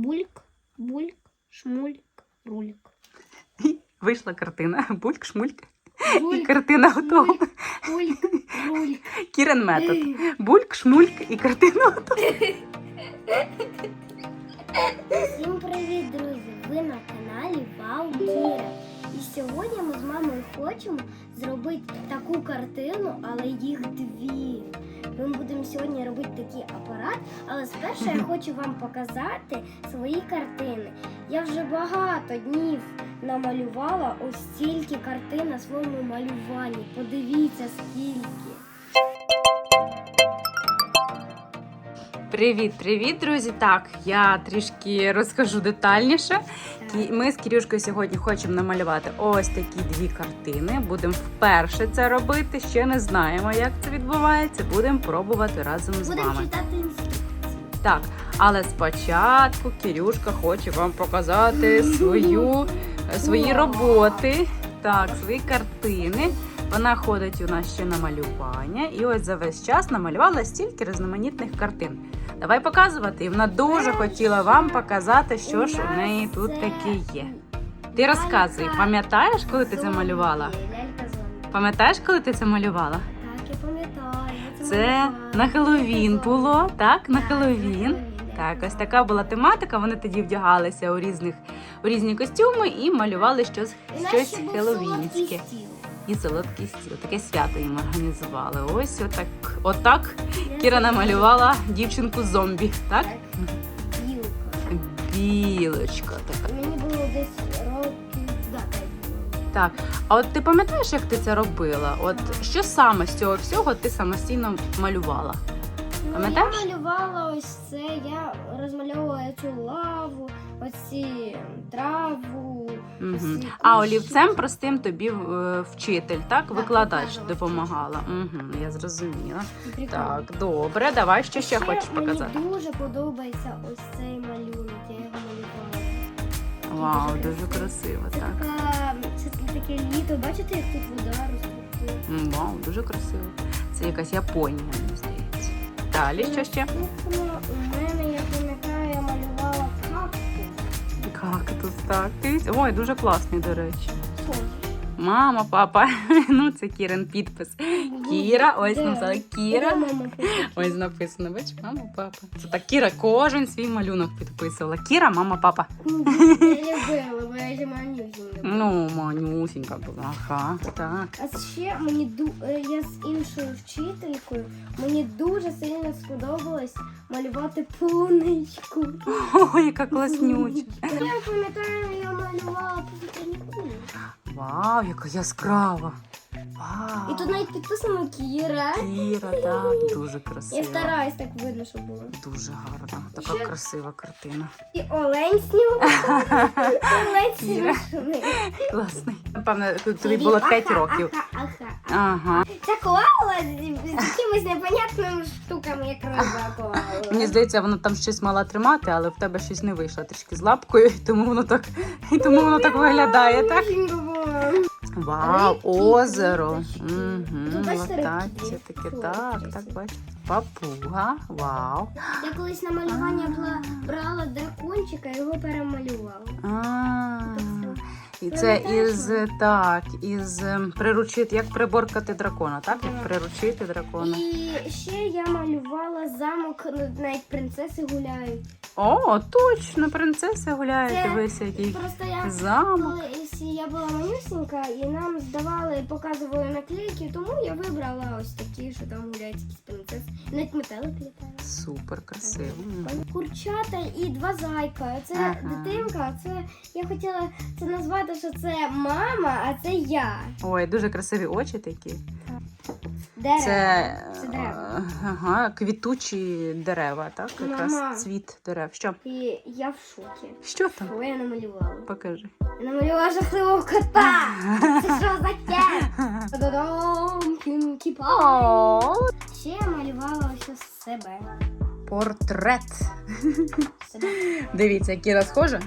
Бульк, бульк, шмульк, рульк. Вийшла картина. Бульк, шмульк. І картина готова. бульк, рульк. Кірен метод. Бульк, шмульк і картина готова. Всім привіт, друзі! Ви на каналі Вау Кіра. І сьогодні ми з мамою хочемо зробити таку картину, але їх дві. Ми будемо сьогодні робити такий апарат, але спершу я хочу вам показати свої картини. Я вже багато днів намалювала ось стільки картин на своєму малюванні. Подивіться скільки. Привіт, привіт, друзі! Так, я трішки розкажу детальніше. Ми з Кірюшкою сьогодні хочемо намалювати ось такі дві картини. Будемо вперше це робити. Ще не знаємо, як це відбувається. Будемо пробувати разом з Будемо вами. читати інструкції. Так, але спочатку Кірюшка хоче вам показати свою, свої роботи, так, свої картини. Вона ходить у нас ще на малювання, і ось за весь час намалювала стільки різноманітних картин. Давай показувати. І вона дуже хотіла вам показати, що ж у неї тут таке є. Ти розказуй, пам'ятаєш, коли ти це малювала? Пам'ятаєш, коли ти це малювала? Так, я пам'ятаю. Це на Хеллоуін було, так? На Хеллоуін. Так, ось така була тематика. Вони тоді вдягалися у різних у різні костюми і малювали щось, щось ще І солодкий стіл. Таке свято їм організували. Ось отак. Отак Кіра намалювала дівчинку зомбі. Так? Білка. Білочка така. Мені було десь років. Так. А от ти пам'ятаєш, як ти це робила? От що саме з цього всього ти самостійно малювала? Ну, Пам'ятаєш? Я малювала ось це, я розмальовувала цю лаву, оці траву. Угу. А олівцем простим тобі е, вчитель, так? Так, Викладач допомагала. Угу, я зрозуміла. Прикольно. Так, добре, давай що ще Ще хочеш показати. Мені дуже подобається ось цей малюнок, я його малювала. Вау, дуже дуже красиво, Це так. така, це таке літо. Бачите, як тут вода розкрутила? М, Вау, дуже красиво. Це якась Японія, мені здається. Далі що ще? У мене, я кактус. Так. Ой, дуже класний, до речі. Мама, папа. Ну, це Кірен підпис. Кіра, ось написала Кіра. Ось написано, бач, мама, папа. Це так Кіра кожен свій малюнок підписувала. Кіра, мама, папа. Ну, Я любила, бо я манюсінька. Ну, манюсінька була. Ага, так. А ще мені ду... е, я з іншою вчителькою мені дуже сильно сподобалось малювати полуничку. Ой, яка класнюча. Я пам'ятаю, я малювала повітряні кулі. Вау, яка яскрава. Вау. І тут навіть підписано Кіра. Кіра, так, дуже красиво. Я стараюсь так видно, щоб було. Дуже гарна. Така Ще- красива картина. І олень снігу. Олень Кіра. Класний. Напевно, тобі було 5 років. Аха, аха. Ага. Ця коала з якимись непонятними штуками, як риба коала. Мені здається, вона там щось мала тримати, але в тебе щось не вийшло трішки з лапкою, і тому воно так, і тому воно так виглядає, так? Вау, озеро. Угу, бачите, латація таке. Так, так, красиво. Папуга. Вау. Я колись на малювання брала дракончика і його перемалювала. А, і це із так, із ем, приручити, як приборкати дракона, так? Як приручити дракона. І ще я малювала замок, навіть принцеси гуляють. О, точно, принцеса гуляє. Це Дивися, який Просто я замок. колись я була манюсінька, і нам здавали, показували наклейки, тому я вибрала ось такі, що там гуляють якісь принцеси. Навіть метелик літає. Супер красиво. Курчата і два зайка. Це Ага. дитинка. Це я хотіла це назвати, що це мама, а це я. Ой, дуже красиві очі такі. Дерево. Це, Це дерево. е, ага, квітучі дерева, так? Якраз Мама. цвіт дерев. Що? І я в шокі. Що там? Що я намалювала? Покажи. Я намалювала жахливого кота. Це що за? Та-дам! Пай. Ще я малювала ось себе. Портрет. Дивіться, Кіра схожа?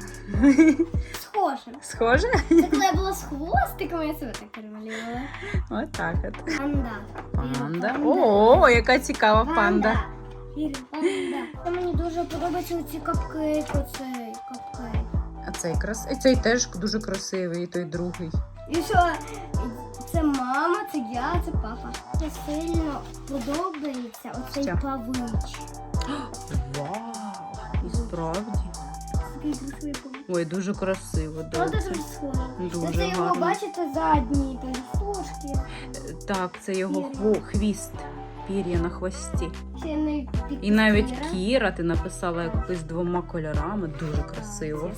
Схоже. Схожа? Це коли я була з хвостиком, я себе так перемалювала. Отак от. Панда. Панда. О, яка цікава панда. Віра, панда. Мені дуже подобається оці капкейк оцей. цей крас... і цей теж дуже красивий, і той другий. І що? Це мама, це я, це папа. Мені сильно подобається оцей павич. Вау! І справді. Ой, дуже красиво. Правда доця. дуже Це його, гарно. бачите, задні пелюстушки. Так, це його хво- хвіст, пір'я на хвості. Ще не І навіть Кіра ти написала якось двома кольорами, дуже красиво.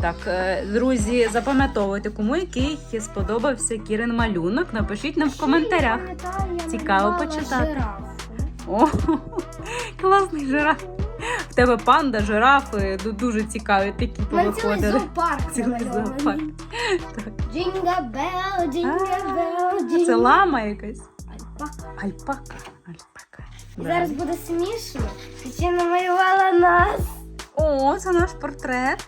Так, е, друзі, запам'ятовуйте, кому який сподобався Кірин малюнок. Напишіть нам в коментарях. Цікаво почитати. О, класний жираф. В тебе панда, жирафи, ду- дуже цікаві такі повиходили. зоопарк. Цілий зоопарк. Джинга бел, джинга бел, Це лама якась. Альпака. Альпака. Альпака. Зараз буде смішно. Ще намалювала нас. О, це наш портрет.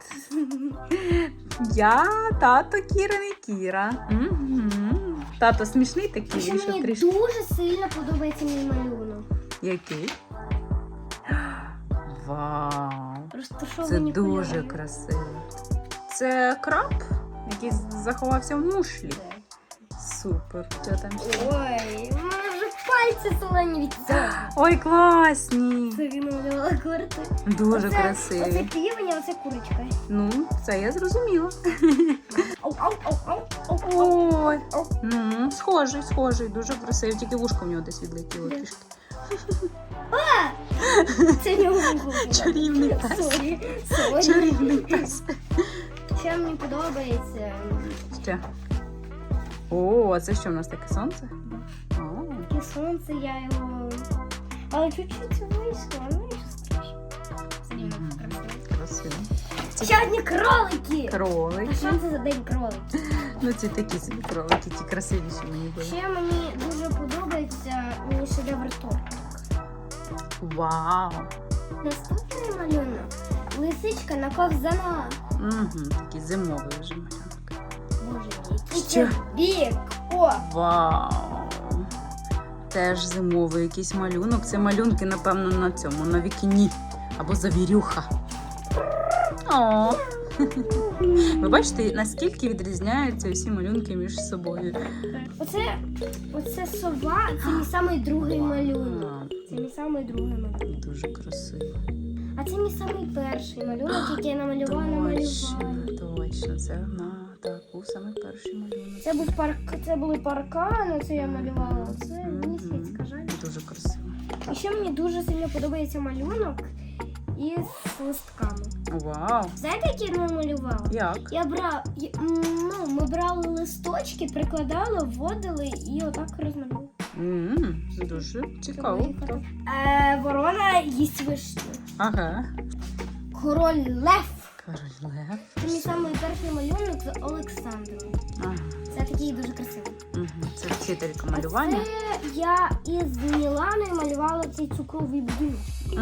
Я тато Кірин і Кіра. Мгм. Тато смішний такий вийшов мені трішки. дуже сильно подобається мій малюнок. Який? Вау! Це Розташовані дуже кольори. красиво. Це краб, який заховався в мушлі. Супер. Що там ще? Ой, у мене вже пальці солені від цього. Ой, класні! Це він малювала корти. Дуже Оце- Оце красиві. півень, а оце курочка. Ну, це я зрозуміла. Ау, ау, ау, ау, ау, ау. Ой, ну, схожий, схожий, дуже красивий. Тільки вушко в нього десь відлетіло Де? трішки. Це не. Чарівний пес. Сорі, сорі. Чарівний пес. Ще мені подобається. Ще. О, а це що в нас таке сонце? О, Таке сонце, я його. Але чуть-чуть вийшло, ну і що страшно. Це красиво. красиво. Ще одні кролики! А що це за день кролики? Ну, ці такі собі кролики, ті красивіші мені були. Ще мені дуже подобається мій шедевр торт. Вау! Наступний малюнок. Лисичка на ковзана. Угу, такий зимовий вже малюнок. Боже який це бік. О, Вау! Теж зимовий якийсь малюнок. Це малюнки, напевно, на цьому, на вікні. Або завірюха. О! Ви бачите, наскільки відрізняються усі малюнки між собою. оце, оце сова, це мій самий другий малюнок. Це мій самий другий малюнок. Дуже красиво. А це мій самий перший малюнок, який я намалювала на Точно, малюванні. точно. Це на так, був саме перший малюнок. Це був парк, це були паркани, це я малювала. Це Мгм. місяць, жаль. Дуже красиво. І ще мені дуже сильно подобається малюнок із листками. Вау! Знаєте, як я намалювала? Як? Я брав, я- м, ну, ми брали листочки, прикладали, вводили і отак розмалювали. М дуже цікаво. Е, ворона їсть вишню. Ага. Король Лев. Король Лев. Це мій самий перший малюнок з Олександром. Ага. Це такий дуже красивий. Угу. Це вчителька А малювання. Це я із Міланою малювала цей цукровий будинок. Угу.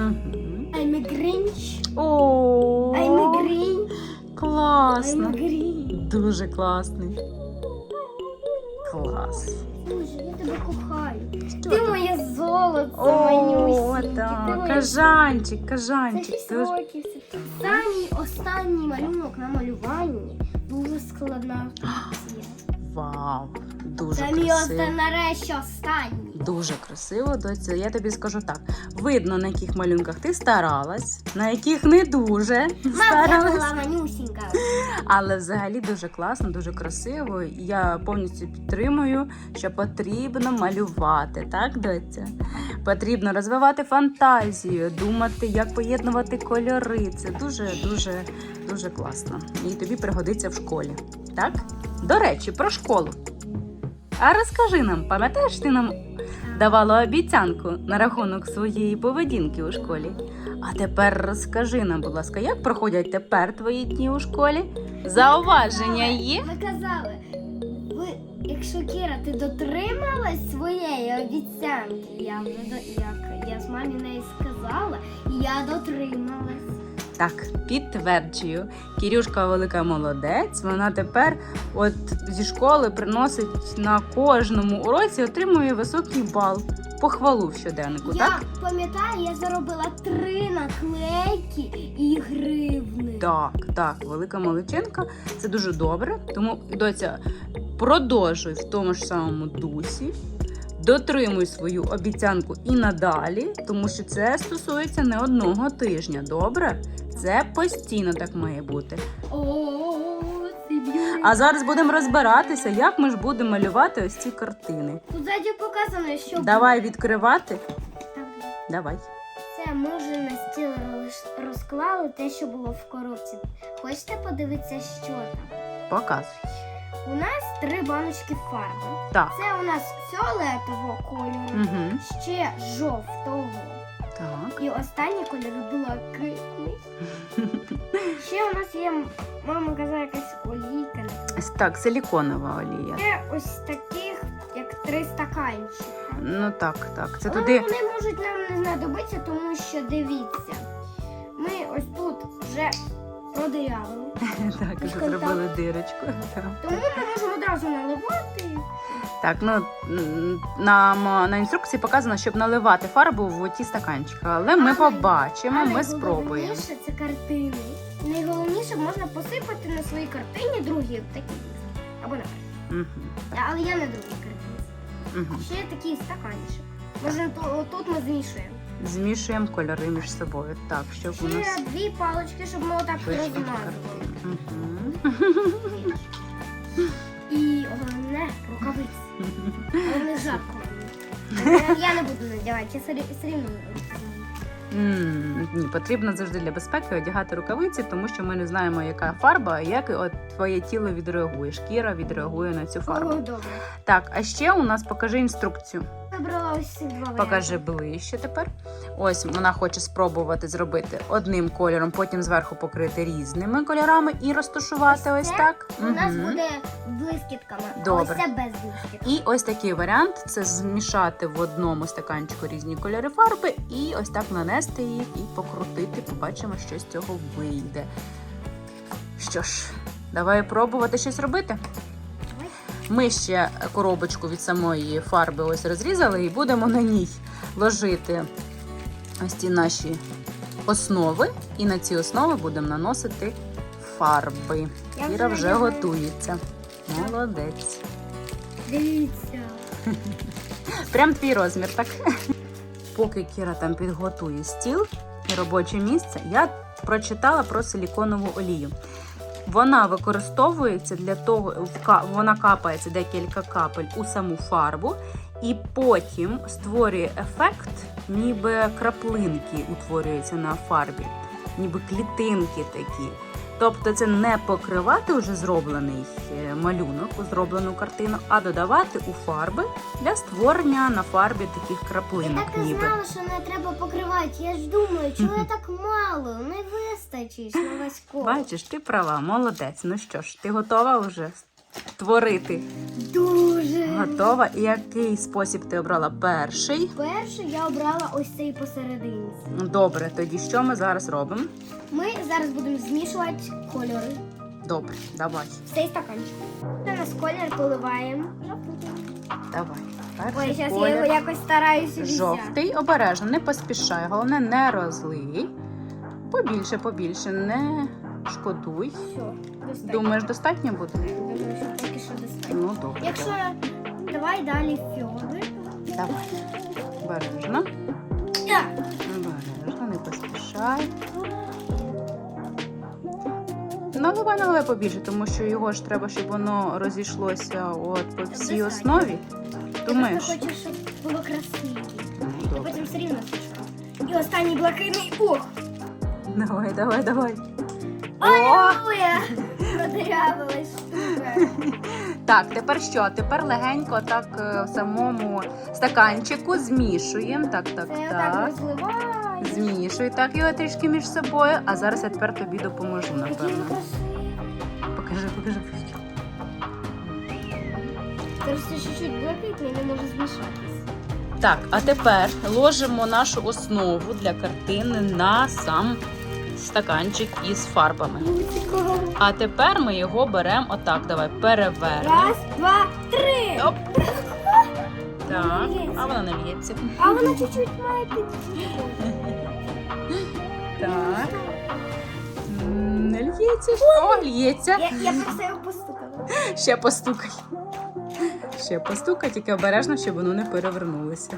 I'm a Grinch. О, I'm a Grinch. I'm a Grinch. Дуже класний. Клас. Боже, я тебе кохаю. Ти моє золото, О, манюсіньке. Ти так. моє Кажанчик, Це кажанчик. 6 Дуже... років. Це Останній, останній малюнок на малюванні. Дуже складна. Вау. Дуже Це мій красиво. оста- нарешті останній. Дуже красиво, доця. Я тобі скажу так: видно, на яких малюнках ти старалась, на яких не дуже Мам, я старалась. була манюсінька. Але взагалі дуже класно, дуже красиво. І Я повністю підтримую, що потрібно малювати, так, доця? Потрібно розвивати фантазію, думати, як поєднувати кольори. Це дуже, дуже, дуже класно. І тобі пригодиться в школі. Так? До речі, про школу. А розкажи нам, пам'ятаєш, ти нам давала обіцянку на рахунок своєї поведінки у школі? А тепер розкажи нам, будь ласка, як проходять тепер твої дні у школі? Зауваження є? Ви казали, ви, якщо Кіра, ти дотрималась своєї обіцянки, я вже до як я з мамі неї сказала, і я дотрималась. Так, підтверджую. Кірюшка велика молодець. Вона тепер от зі школи приносить на кожному уроці, отримує високий бал. Похвалу в щоденнику, Я так? пам'ятаю, я заробила три наклейки і гривни. Так, Так, велика молочинка. Це дуже добре. Тому, доця, продовжуй в тому ж самому дусі. Дотримуй свою обіцянку і надалі, тому що це стосується не одного тижня. Добре? Це постійно так має бути. А зараз будемо розбиратися, як ми ж будемо малювати ось ці картини. Тут ззаді показано, що Давай відкривати. Так, Давай. Це ми вже на стіл розклали те, що було в коробці. Хочете подивитися, що там? Показуй. У нас три баночки фарби. Так. Це у нас фіолетового кольору, Угу. ще жовтого. Так. І останній колір блакитний. Ще у нас є, мама казала, якась олійка. Так, силіконова олія. Є ось таких, як три стаканчика. Ну так, так. Це Але туди. вони можуть нам не знадобитися, тому що дивіться. Ми ось тут вже продирявили. Так, вже зробили дирочку. Так. Тому ми можемо одразу наливати. Так, ну м, нам на інструкції показано, щоб наливати фарбу в ті стаканчики. Але ми Але- побачимо, ми спробуємо. Найголовніше це картини. Найголовніше можна посипати на своїй картині другі такі. Або на першій. Мгм, Але я на другій картині. мгм. Ще є такий стаканчик. Може, то, тут ми змішуємо. Змішуємо кольори між собою. Так, щоб у нас Ще дві палички, щоб ми отак розмазували. Мгм. І головне рукавиці. Вони жарко. Я- Я не буду надягати, я все все рівно не буду. М, Ні, потрібно завжди для безпеки одягати рукавиці, тому що ми не знаємо, яка фарба, як от твоє тіло відреагує. Шкіра відреагує на цю О, фарбу. добре. Так, а ще у нас покажи інструкцію. Вибрала ось ці два Покажи ближче тепер. Ось вона хоче спробувати зробити одним кольором, потім зверху покрити різними кольорами і розташувати ось Ось так. У нас буде блискітками, а Добре. ось це без блискіток. І ось такий варіант це змішати в одному стаканчику різні кольори фарби і ось так нанести їх і покрутити. Побачимо, що з цього вийде. Що ж, давай пробувати щось робити. Ми ще коробочку від самої фарби ось розрізали і будемо на ній ложити ось ці наші основи. І на ці основи будемо наносити фарби. Я вже Кіра вже готується. Молодець. Дивіться. Прям твій розмір, так? Поки Кіра там підготує стіл і робоче місце, я прочитала про силіконову олію. Вона використовується для того, вона капається декілька капель у саму фарбу, і потім створює ефект, ніби краплинки утворюються на фарбі, ніби клітинки такі. Тобто це не покривати вже зроблений е, малюнок, зроблену картину, а додавати у фарби для створення на фарбі таких Я так і ніби. знала, що не треба покривати. Я ж думаю, чого я так мало? Не вистачить на весь коло. Бачиш, ти права, молодець. Ну що ж, ти готова вже творити? Дуже. Готова. І який спосіб ти обрала перший? Перше я обрала ось цей посерединці. Добре, тоді що ми зараз робимо? Ми зараз будемо змішувати кольори. Добре, давай, в Цей стаканчик. Нас колір поливаємо. Давай. Ой, зараз я його якось стараюся взяти. Жовтий, обережно, не поспішай. Головне, не розлий. Побільше, побільше, не шкодуй. Все, достатньо. Думаєш, достатньо буде? Думаю, що поки що достатньо. Ну, добре. Якщо давай далі фіоли. Давай. Обережно. Так. Обережно, не поспішай. Наливай, наливай побільше, тому що його ж треба, щоб воно розійшлося от по всій основі. Я просто хочу, щоб було красиво. Ну, добре. потім все рівно смішаю. І останній блакитний. Ох! Давай, давай, давай. Штука. Так, тепер що? Тепер легенько так е, в самому стаканчику змішуємо. Так, так, я так так. розливаю. Змішуй так його трішки між собою. А зараз я тепер тобі допоможу, він напевно. красивий. Покажи, покажи. Просто чуть-чуть блакитний, не може змішатися. Так, а тепер ложимо нашу основу для картини на сам стаканчик із фарбами. А тепер ми його беремо отак. Давай перевернемо. Раз, два, три. Оп. Так, а вона не в'ється. А вона чуть-чуть має підійти. Так. Не лється. О, лється. Я, я просто його постукала. Ще постукай. Ще постукай, тільки обережно, щоб воно не перевернулося.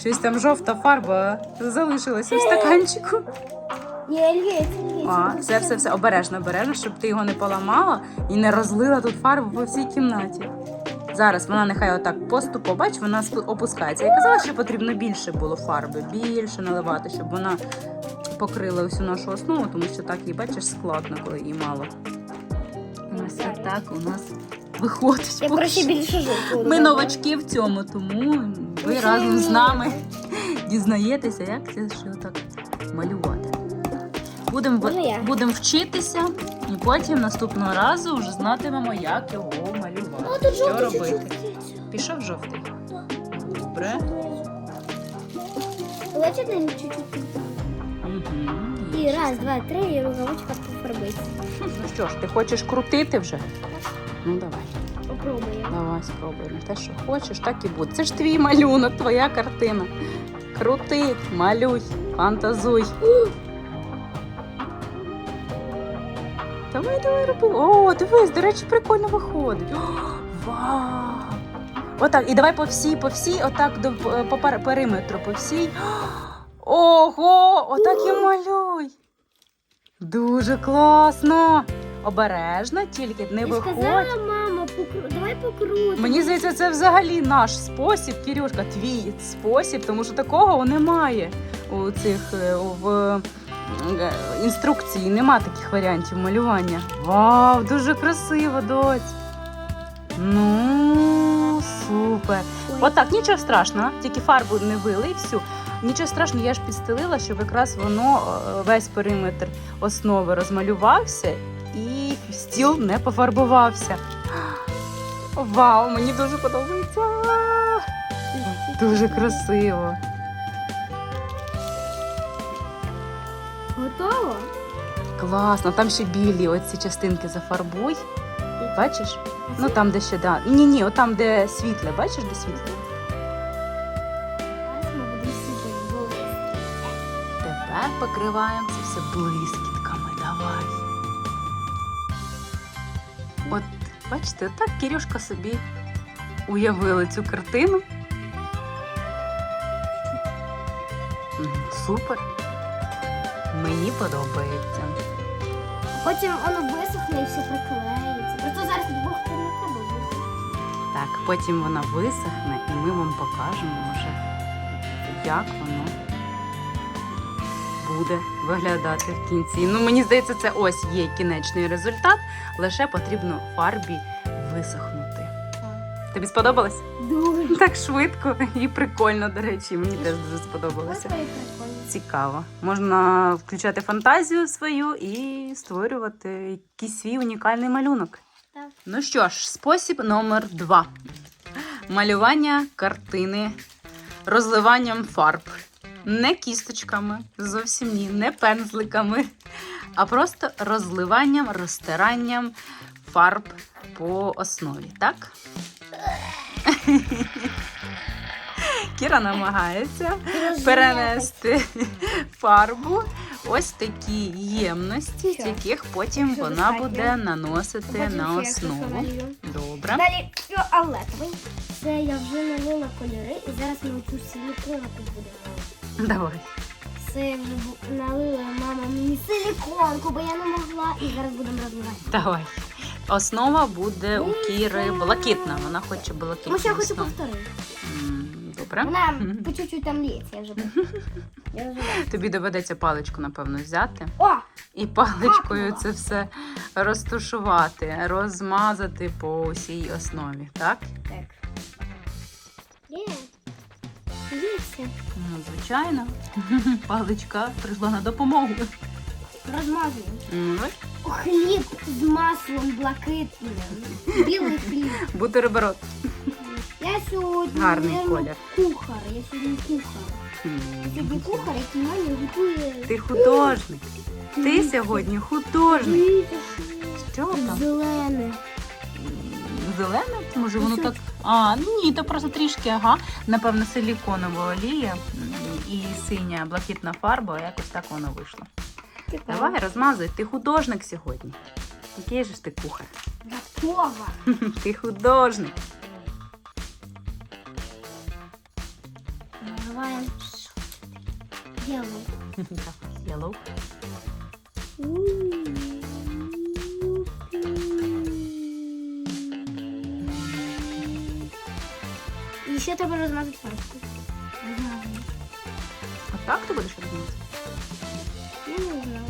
Щось там жовта фарба залишилася в стаканчику. Ні, лється, лється. А, все, все, все, обережно, обережно, щоб ти його не поламала і не розлила тут фарбу по всій кімнаті. Зараз вона нехай отак поступо, бач, вона опускається. Я казала, що потрібно більше було фарби, більше наливати, щоб вона покрила усю нашу основу, тому що так її бачиш складно, коли її мало. Ось так у нас виходить. Я краще більше жовтого. Ми новачки в цьому, тому ви разом з нами дізнаєтеся, як це що так малювати. Будемо будем вчитися, і потім наступного разу вже знатимемо, як його малювати. тут що жовтий робити. чуть-чуть. Пішов жовтий. Добре. Він чуть-чуть. І раз, два, три, і рукавичка пофарбиться. Ну що ж, ти хочеш крутити вже? Ну давай, Попробуємо. давай спробуємо. Те, що хочеш, так і буде. Це ж твій малюнок, твоя картина. Крути, малюй, фантазуй. Давай, давай, роби. О, дивись, до речі, прикольно виходить. О, вау! Отак, і давай по всій, по всій, отак до е, по периметру, по всій. Ого! Отак і малюй. Дуже класно. Обережно, тільки не виходь. сказала, мама, покру... давай покрутимо. Мені здається, це взагалі наш спосіб, Кірюшка, твій спосіб, тому що такого немає у цих е, в інструкції. Нема таких варіантів малювання. Вау, дуже красиво, доць. Ну, супер. Отак, нічого страшного, тільки фарбу не вили і всю. Нічого страшного, я ж підстелила, щоб якраз воно е, весь периметр основи розмалювався і стіл не пофарбувався. Вау, мені дуже подобається. Дуже красиво. Готово? Класно, там ще білі оці частинки зафарбуй. Бачиш? Ну там, де ще да. Ні, ні, отам, де світле, бачиш, де світле? Зараз ми будемо. Тепер покриваємо це все блискітками. Давай. От, бачите, так Кирюшка собі уявила цю картину. Супер. Мені подобається. Потім воно висохне і все приклеїться. Просто зараз двох не треба висохне. Так, потім вона висохне, і ми вам покажемо вже, як воно буде виглядати в кінці. Ну, мені здається, це ось є кінечний результат, лише потрібно фарбі висохнути. Тобі сподобалось? Дуже. Так швидко і прикольно, до речі, мені теж дуже сподобалося. це прикольно. Цікаво. Можна включати фантазію свою і створювати якийсь свій унікальний малюнок. Так. Ну що ж, спосіб номер два: малювання картини розливанням фарб. Не кісточками, зовсім ні, не пензликами, а просто розливанням, розтиранням фарб по основі, так? Кіра намагається перенести фарбу ось такі ємності, з яких потім вона буде наносити на ще основу. Добре. Далі фіолетовий. Це я вже налила кольори і зараз ми цю силіконку будемо. Давай. Це я вже налила мама мені силіконку, бо я не могла. І зараз будемо розливати. Давай. Основа буде у Кіри блакитна. Вона хоче блакитну що я хочу повторити. Добре. Вона по чуть-чуть там лється, я вже бачу. Я вже бачу. Тобі доведеться паличку, напевно, взяти О! і паличкою це все розтушувати, розмазати по усій основі, так? Так. Є. Ну, звичайно. Паличка прийшла на допомогу. Розмазуємо. М, ось. Хліб з маслом блакитним. Білий хліб. Бутерброд. Я сьогодні Гарний наверно, колір. кухар. Я сьогодні кухар. Я сьогодні кухар, який мені готує. Ти художник. Ти сьогодні художник. Дивіться, що там? Зелене. Зелене? Може воно так. А, ні, то просто трішки, ага. Напевно, силіконова олія і синя блакитна фарба, якось так воно вийшло. Цікаво. Давай, розмазуй, ти художник сьогодні. Який же ж ти кухар? Готово. Ти художник. белый. Yellow. І ще треба розмазати пачку. А так ти будеш розмазувати? Я не знаю.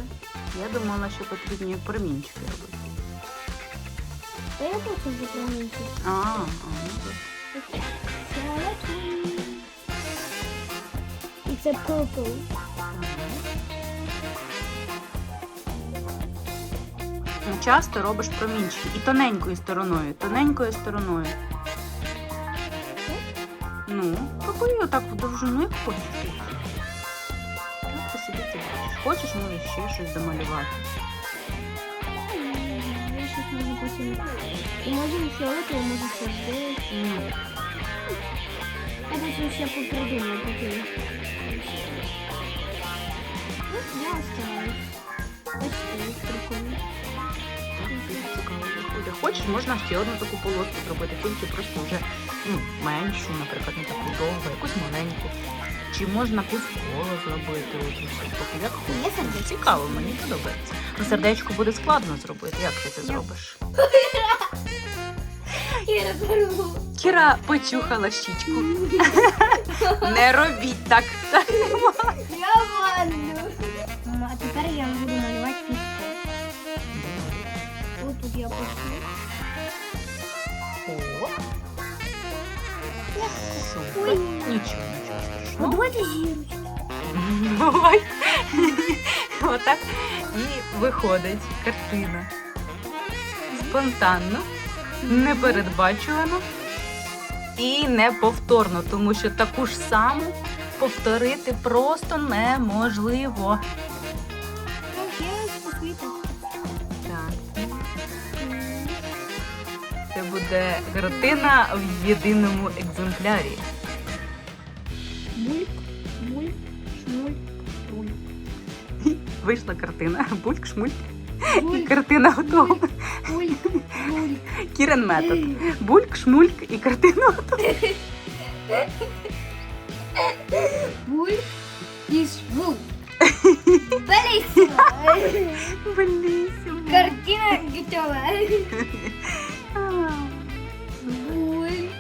Я думала, що потрібні промінчики робити. Та я хочу запомнити. А, а, ну добре. І це purple. Часто робиш промінчики і тоненькою стороною, тоненькою стороною. Ну, роби отак в довжину, як хочеш. Як ти собі це бачиш? Хочеш, можеш ще щось домалювати. Я щось можу потім. І можемо фіолетово, може сюди. Ну, Я потім ще попридумаю, поки. Ну, я оставлюсь. Бачите, прикольно. Хочеш, можна ще одну таку полоску зробити, тільки просто вже ну, меншу, наприклад, не таку довгу, якусь маленьку. Чи можна півкола зробити? Ось, ось, як? Цікаво, мені подобається. Ну, сердечко буде складно зробити. Як ти це зробиш? Я розберу. Кіра почухала щічку. Не робіть так. так. Я ванну. Мама, а тепер я буду малювати пісню. Ось тут я пишу. О, супер. Нічого, нічого Ну, страшного. давайте зірочку. Давай. Отак і виходить картина. Спонтанно, непередбачувано і неповторно, тому що таку ж саму повторити просто неможливо. Це буде картина в єдиному екземплярі. Бульк, бульк, шмульк, бульк. Вийшла картина. Бульк, шмульк. І Бульк, картина готова. бульк, бульк. Кірен метод. Бульк, шмульк і картина готова. Бульк і шмульк. Белісимо. Блісім. Картина готова. Бульк.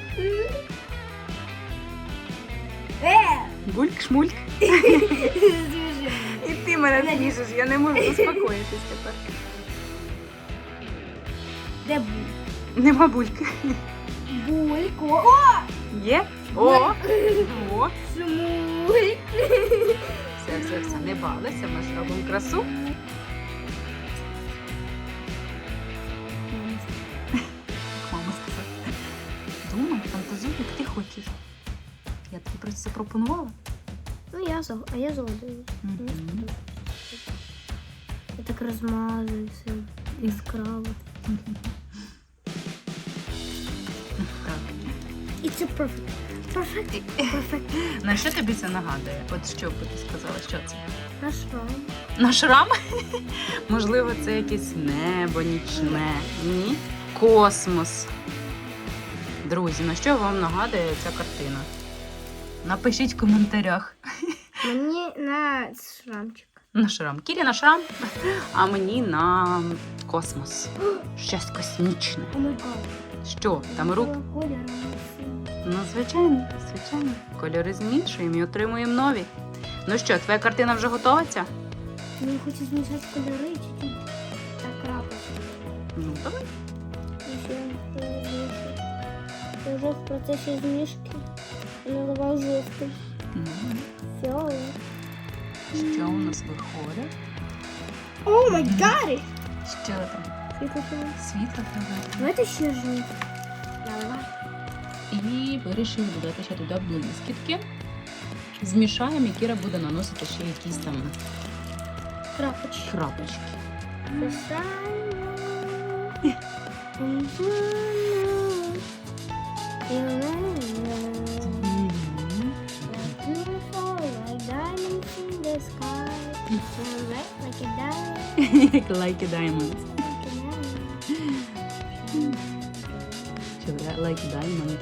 Е! Бульк, шмульк. Ти мене змішиш, я не можу заспокоїтись тепер. Де бульк? Нема бульки. Бульк. О! Є? О! О! Шмульк. Все, все, все, не балися, ми ж робимо красу. Як мама сказала. Думай, фантазуй, як ти хочеш. Я тобі просто запропонувала. Ну я зав... а я золотий. Мгм. Так розмазую все яскраво. І це. Perfect. На що тобі це нагадує? От що би ти сказала, що це? Наш вам. На шрам? Можливо, це якесь небо нічне. Ні? Космос. Друзі, на що вам нагадує ця картина? Напишіть в коментарях. Мені на шрамчик. На шрам. Кірі на шрам, а мені на космос. Щось космічне. Що? Там рук? Ну, звичайно, звичайно. Кольори змішуємо і отримуємо нові. Ну що, твоя картина вже готова ця? Мені хочу змішати кольори чуть-чуть. Так крапочки. Ну, давай. Я вже в процесі змішки наливаю жовтий. Мгм. Фіолет. Що у нас виходить? О май гад! Що там? Світло фіолет. Світло тебе. Давайте ще. Наливай. І вирішили додати ще туди блискітки. Змішаємо, і Кіра буде наносити ще якісь там Крапочки. крапочки. Beautiful like the sky. Накидаю. Як лайки Diamonds. Чи лайки Diamond.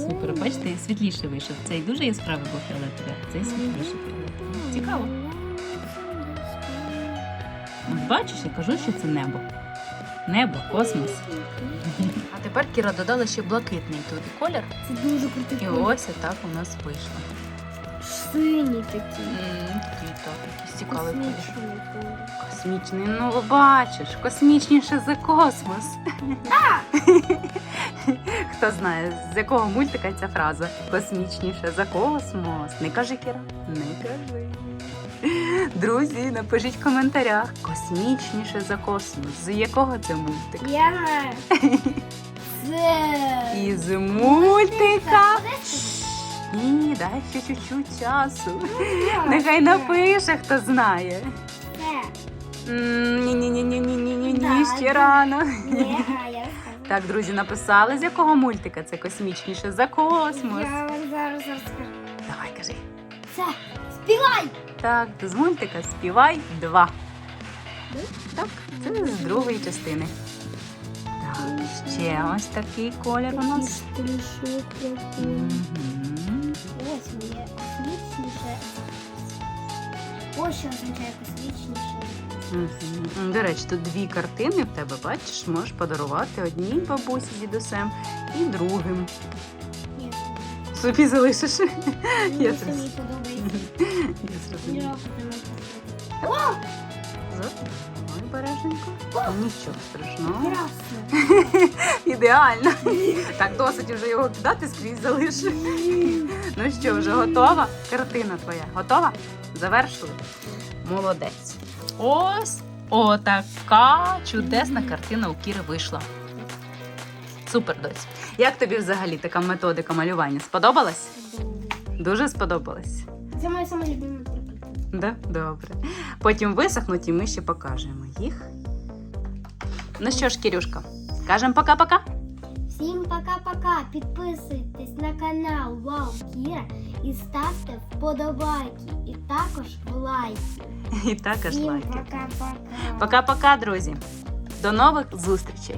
Супер, бачите, світліше вийшов. Цей дуже яскравий був фіолетовий, а цей світліший фіолетовий. Цікаво. Бачиш, я кажу, що це небо. Небо, космос. А тепер Кіра додала ще блакитний тут колір. Це дуже крутий І ось так у нас вийшло. Синій такий. Так, якийсь цікавий колір. Космічний. Космічний, ну бачиш, космічніше за космос. Хто знає, з якого мультика ця фраза? Космічніше за космос. Не кажи, Кіра, не кажи. Друзі, напишіть в коментарях. Космічніше за космос. З якого це мультик? Я знаю. Це. Із мультика. Ні, дай ще чуть-чуть часу. як Нехай напише, хто знає. Ні, ні, ні, ні, ні, ні, ні, ні, ще рано. Ні, а я. Так, друзі, написали, з якого мультика це космічніше за космос. Я вам зараз розкажу. Давай, кажи. Це. Співай! Так, з мультика співай два. Ну, Так, це з другої частини. Так, ще ось такий колір у нас. Мгм. Ось означає космічніше. До речі, тут дві картини в тебе, бачиш, можеш подарувати одній бабусі з дідусем і другим. Ні. Собі залишиш. Мені подобається. Я зрозуміла. Ой, обережненько. Нічого страшного. красно. Ідеально. Так, досить вже його кидати скрізь залиш. Ну що, вже готова? Картина твоя. Готова? Завершили. Молодець. Ось отака чудесна картина у Кіри вийшла. Супер, дось. Як тобі взагалі така методика малювання? Сподобалась? Дуже сподобалась. Це моя сама любима. Да? Добре. Потім висохнуть і ми ще покажемо їх. Ну що ж, Кірюшка, кажемо пока-пока. Всім пока-пока. Підписуйтесь на канал Вау Кіра і ставте вподобайки. І також лайки. І також Всім лайки. пока-пока. Пока-пока, друзі. До нових зустрічей.